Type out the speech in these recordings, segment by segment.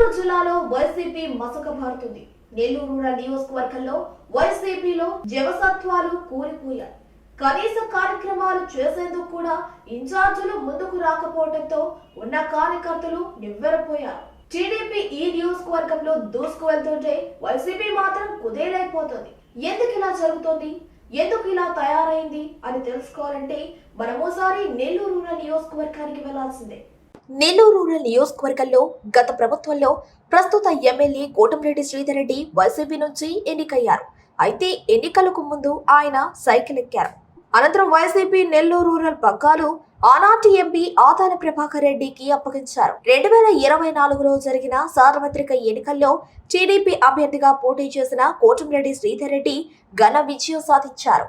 నెల్లూరు జిల్లాలో వైసీపీ మసక మారుతుంది నెల్లూరు రూరల్ నియోజకవర్గంలో వైసీపీలో జవసత్వాలు కూలిపోయాయి. కనీస కార్యక్రమాలు చేసేందుకు కూడా ఇన్ఛార్జీలు ముందుకు రాకపోవడంతో ఉన్న కార్యకర్తలు నివ్వెరపోయారు. టీడీపీ ఈ నియోజకవర్గంలో దూసుకు వెళ్తుంటే వైసీపీ మాత్రం కుదేలైపోతుంది. ఎందుకు ఇలా జరుగుతోంది? ఎందుకు ఇలా తయారైంది అని తెలుసుకోవాలంటే మనమోసారి నెల్లూరు నియోజకవర్గానికి వెళ్ళాల్సిందే. నెల్లూరు రూరల్ నియోజకవర్గంలో గత ప్రభుత్వంలో ప్రస్తుత ఎమ్మెల్యే కోటంరెడ్డి శ్రీధర్ రెడ్డి వైసీపీ నుంచి ఎన్నికయ్యారు. అయితే ఎన్నికలకు ముందు ఆయన సైకిల్ ఎక్కారు. అనంతరం వైసీపీ నెల్లూరు రూరల్ పగ్గాలు ఆనాటి ఎంపీ ఆదాన ప్రభాకర్ రెడ్డికి అప్పగించారు. రెండు వేల ఇరవై నాలుగులో జరిగిన సార్వత్రిక ఎన్నికల్లో టీడీపీ అభ్యర్థిగా పోటీ చేసిన కోటంరెడ్డి శ్రీధర్ రెడ్డి ఘన విజయం సాధించారు.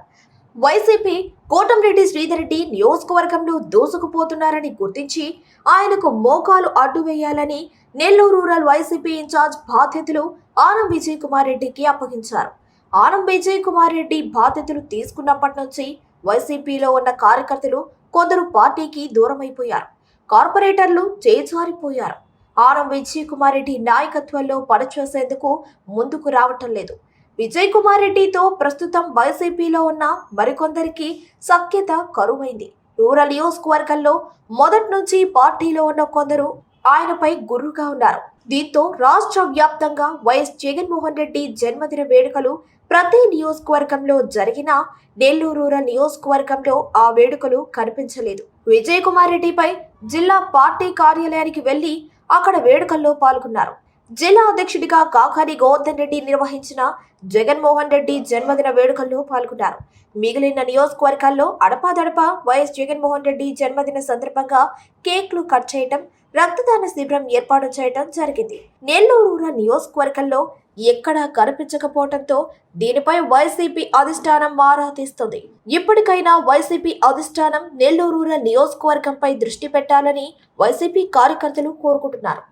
వైసీపీ కోటంరెడ్డి శ్రీధర్ రెడ్డి నియోజకవర్గంలో దూసుకుపోతున్నారని గుర్తించి ఆయనకు మోకాలు అడ్డు వేయాలని నెల్లూరు రూరల్ వైసీపీ ఇన్ఛార్జ్ బాధ్యతలు ఆనం విజయ్ కుమార్ రెడ్డికి అప్పగించారు. ఆనం విజయ్ కుమార్ రెడ్డి బాధ్యతలు తీసుకున్నప్పటి నుంచి వైసీపీలో ఉన్న కార్యకర్తలు కొందరు పార్టీకి దూరమైపోయారు. కార్పొరేటర్లు చేజారిపోయారు. ఆనం విజయ్ కుమార్ రెడ్డి నాయకత్వంలో పనిచేసేందుకు ముందుకు రావటం లేదు. విజయ్ కుమార్ రెడ్డితో ప్రస్తుతం వైసీపీలో ఉన్న మరికొందరికి సఖ్యత కరువైంది. రూరల్ నియోజకవర్గంలో మొదటి నుంచి పార్టీలో ఉన్న కొందరు ఆయనపై గుర్రుగా ఉన్నారు. దీంతో రాష్ట్ర వ్యాప్తంగా వైఎస్ జగన్మోహన్ రెడ్డి జన్మదిన వేడుకలు ప్రతి నియోజకవర్గంలో జరిగిన నెల్లూరు రూరల్ నియోజకవర్గంలో ఆ వేడుకలు కనిపించలేదు. విజయ్ కుమార్ రెడ్డిపై జిల్లా పార్టీ కార్యాలయానికి వెళ్ళి అక్కడ వేడుకల్లో పాల్గొన్నారు. జిల్లా అధ్యక్షుడిగా కాకాని గోవర్ధన్ రెడ్డి నిర్వహించిన జగన్మోహన్ రెడ్డి జన్మదిన వేడుకల్లో పాల్గొన్నారు. మిగిలిన నియోజకవర్గాల్లో అడపాదడపా వైఎస్ జగన్మోహన్ రెడ్డి జన్మదిన సందర్భంగా కేక్లు కట్ చేయటం రక్తదాన శిబిరం ఏర్పాటు చేయటం జరిగింది. నెల్లూరు రూరల్ నియోజకవర్గంలో ఎక్కడా కనిపించకపోవడంతో దీనిపై వైసీపీ అధిష్టానం మారా తీస్తుంది. ఇప్పటికైనా వైసీపీ అధిష్టానం నెల్లూరు రూరల్ నియోజకవర్గంపై దృష్టి పెట్టాలని వైసీపీ కార్యకర్తలు కోరుకుంటున్నారు.